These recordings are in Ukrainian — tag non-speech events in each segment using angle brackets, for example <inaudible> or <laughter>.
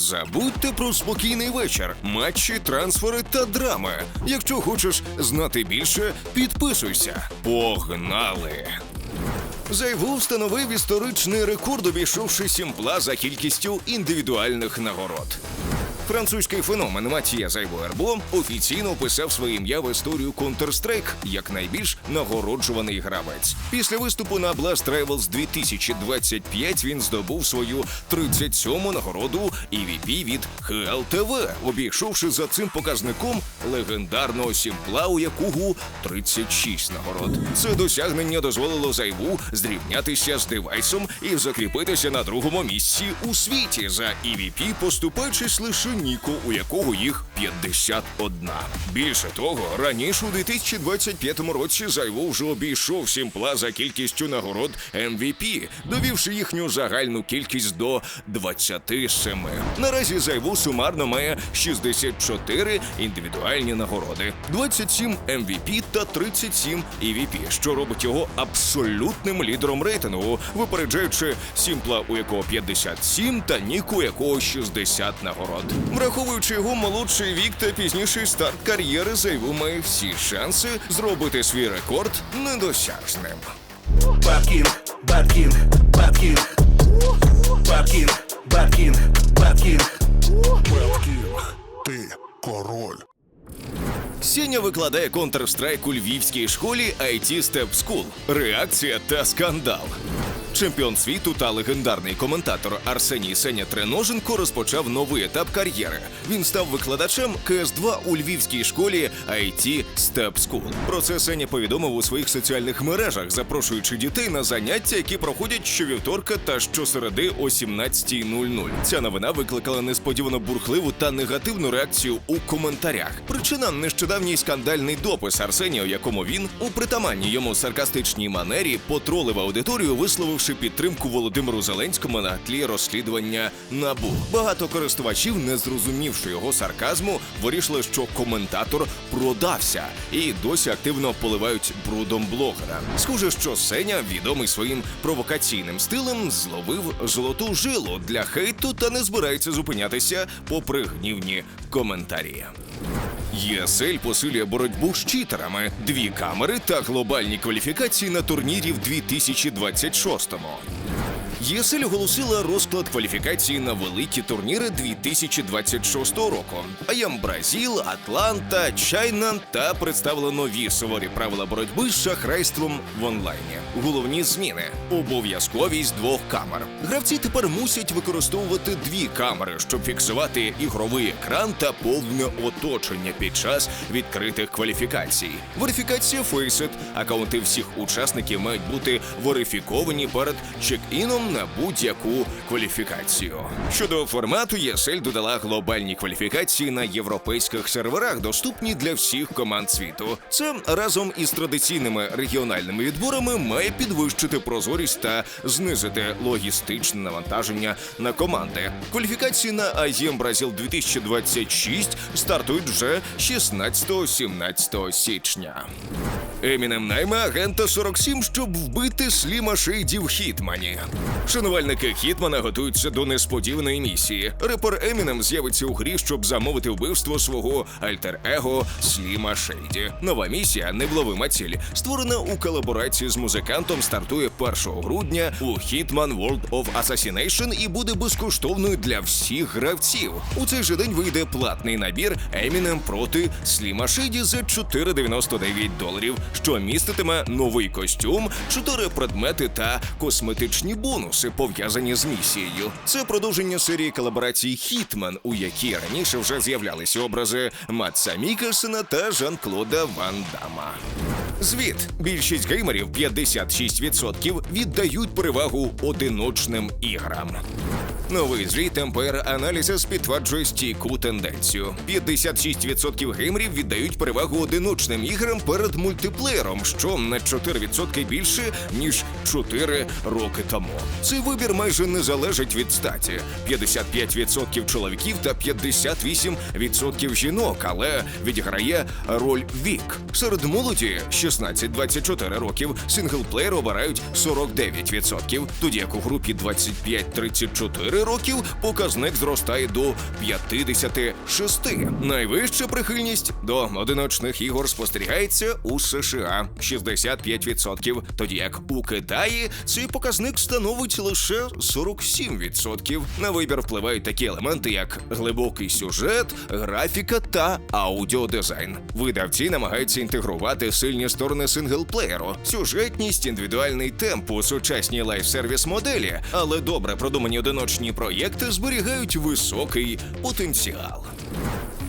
Забудьте про спокійний вечір, матчі, трансфери та драми. Якщо хочеш знати більше, підписуйся. Погнали! Зайву встановив історичний рекорд, обійшовши сімпла за кількістю індивідуальних нагород. Французький феномен Матія Зайбо-Ербо офіційно вписав своє ім'я в історію Counter-Strike як найбільш нагороджуваний гравець. Після виступу на Blast Rivals 2025 він здобув свою 37-му нагороду EVP від HLTV, обійшовши за цим показником легендарного сімпла, у якого 36 нагород. Це досягнення дозволило Зайву зрівнятися з девайсом і закріпитися на другому місці у світі за EVP, поступаючись лише Ніку, у якого їх 51. Більше того, раніше у 2025 році Зайву вже обійшов сімпла за кількістю нагород MVP, довівши їхню загальну кількість до 27. Наразі Зайву сумарно має 64 індивідуальні нагороди, 27 MVP та 37 EVP, що робить його абсолютним лідером рейтингу, випереджаючи Сімпла, у якого 57, та Ніку, у якого 60 нагород. Враховуючи його молодший вік та пізніший старт кар'єри, Зайву має всі шанси зробити свій рекорд недосяжним. Бат Кінг, Бат Кінг, Бат Кінг. Бат Кінг, Бат Кінг, Бат Кінг. Беткінг, ти король. Сеня викладає Counter-Strike у львівській школі IT Step School. Реакція та скандал. Чемпіон світу та легендарний коментатор Арсеній Сеня Треноженко розпочав новий етап кар'єри. Він став викладачем КС2 у львівській школі IT Step School. Про це Сеня повідомив у своїх соціальних мережах, запрошуючи дітей на заняття, які проходять щовівторка та щосереди о 17.00. Ця новина викликала несподівано бурхливу та негативну реакцію у коментарях. Причина нещодавній скандальний допис Арсенія, у якому він у притаманній йому саркастичній манері потролив аудиторію, висловивши підтримку Володимиру Зеленському на тлі розслідування набу. Багато користувачів, не зрозумівши його сарказму, вирішили, що коментатор продався і досі активно поливають брудом блогера. Схоже, що Сеня, відомий своїм провокаційним стилем, зловив золоту жилу для хейту та не збирається зупинятися попри гнівні коментарі. ЄСЛ посилює боротьбу з читерами, дві камери та глобальні кваліфікації на турнірі в 2026-му. ЄСЛ оголосила розклад кваліфікації на великі турніри 2026 року. Аям Бразіл, Атланта, Чайна та представила нові суворі правила боротьби з шахрайством в онлайні. Головні зміни: обов'язковість двох камер. Гравці тепер мусять використовувати дві камери, щоб фіксувати ігровий екран та повне оточення під час відкритих кваліфікацій. Верифікація Faceit. Акаунти всіх учасників мають бути верифіковані перед чек-іном на будь-яку кваліфікацію. Щодо формату, ESL додала глобальні кваліфікації на європейських серверах, доступні для всіх команд світу. Це разом із традиційними регіональними відборами має підвищити прозорість та знизити логістичне навантаження на команди. Кваліфікації на IEM Бразил 2026 стартують вже 16-17 січня. Емінем найме агента 47, щоб вбити Сліма Шейді в Хітмані. Шанувальники Хітмана готуються до несподіваної місії. Репер Емінем з'явиться у грі, щоб замовити вбивство свого альтер-его Сліма Шейді. Нова місія невловима ціль, створена у колаборації з музикантом, стартує 1 грудня у Hitman World of Assassination і буде безкоштовною для всіх гравців. У цей же день вийде платний набір Емінем проти Сліма Шейді за 4,99 доларів, що міститиме новий костюм, чотири предмети та косметичні бонуси, пов'язані з місією. Це продовження серії колаборацій Хітман, у якій раніше вже з'являлися образи Матса Мікельсена та Жан-Клода Ван Дама. Звіт: більшість геймерів 56% віддають перевагу одиночним іграм. Новий звіт МПР Аналізис підтверджує стійку тенденцію. 56% геймерів віддають перевагу одиночним іграм перед мультиплеєром, що на 4% більше ніж 4 роки тому. Цей вибір майже не залежить від статі: 55% чоловіків та 58% жінок, але відіграє роль вік. Серед молоді 16-24 років синглплеєр обирають 49%, тоді як у групі 25-34 років показник зростає до 56%. Найвища прихильність до одиночних ігор спостерігається у США 65%, тоді як у Китаї цей показник становить лише 47%. На вибір впливають такі елементи, як глибокий сюжет, графіка та аудіодизайн. Видавці намагаються інтегрувати сильні сторони синглплеєру, сюжетність, індивідуальний темп у сучасній лайфсервіс моделі, але добре продумані одиночні проєкти зберігають високий потенціал.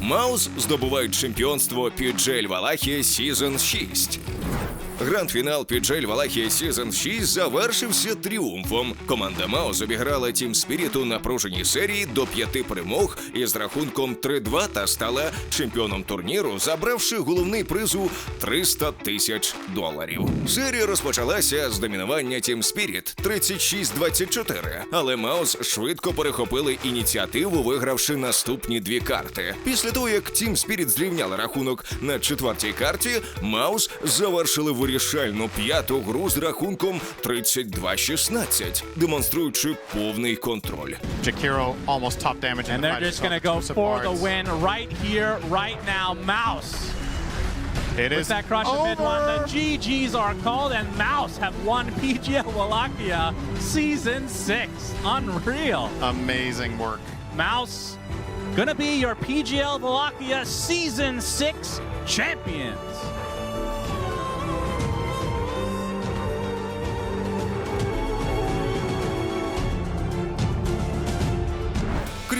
Маус здобувають чемпіонство Піджель Валахія Season 6. Гранд-фінал Піджель Валахія Season 6 завершився тріумфом. Команда Маус обіграла Тім Спіріт у напруженій серії до п'яти перемог із рахунком 3-2 та стала чемпіоном турніру, забравши головний приз у 300 тисяч доларів. Серія розпочалася з домінування Тім Спіріт 36-24, але Маус швидко перехопили ініціативу, вигравши наступні дві карти. Після того, як Тім Спіріт зрівняли рахунок на четвертій карті, Маус завершили вирішальну п'яту гру з рахунком 32-16, демонструючи повний контроль. Jakiro almost top damage. And they're just going to go for the win right here, right now. Mouse It with is that crush of mid one. The GGs are called, and Mouse have won PGL <laughs> Wallachia Season 6. Unreal. amazing work. Mouse going to be your PGL Wallachia Season 6 champions.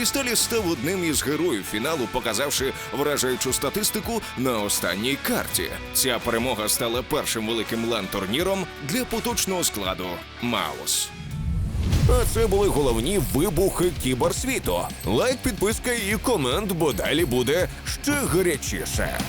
Крісталіс став одним із героїв фіналу, показавши вражаючу статистику на останній карті. Ця перемога стала першим великим лан-турніром для поточного складу Маус. А це були головні вибухи кіберсвіту. Лайк, підписка і комент, бо далі буде ще гарячіше.